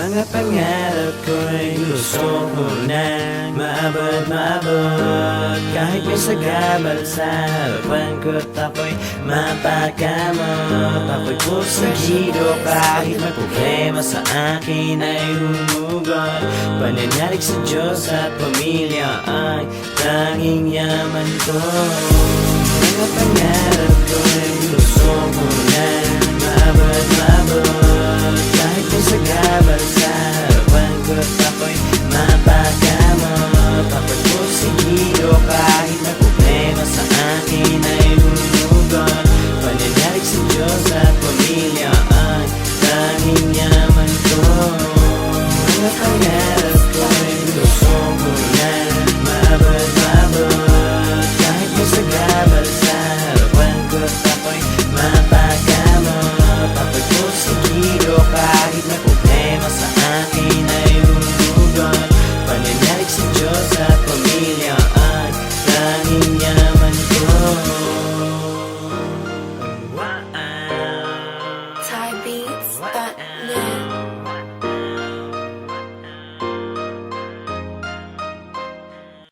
Mga pangarap ko'y gusto ko na. Maabot, maabot. Kahit may sagabal sa harapan ko Ako'y mapakamot. Ako'y pusagido Kahit may problema sa akin ay humugot. Pananalig sa Diyos at pamilya ay tanging yaman ko. Mga pangarap ko'y Habang sa harapan ko't ako'y mapagkamot Ang pagpusin iyo ka Wow. Wow. Thai beats, but.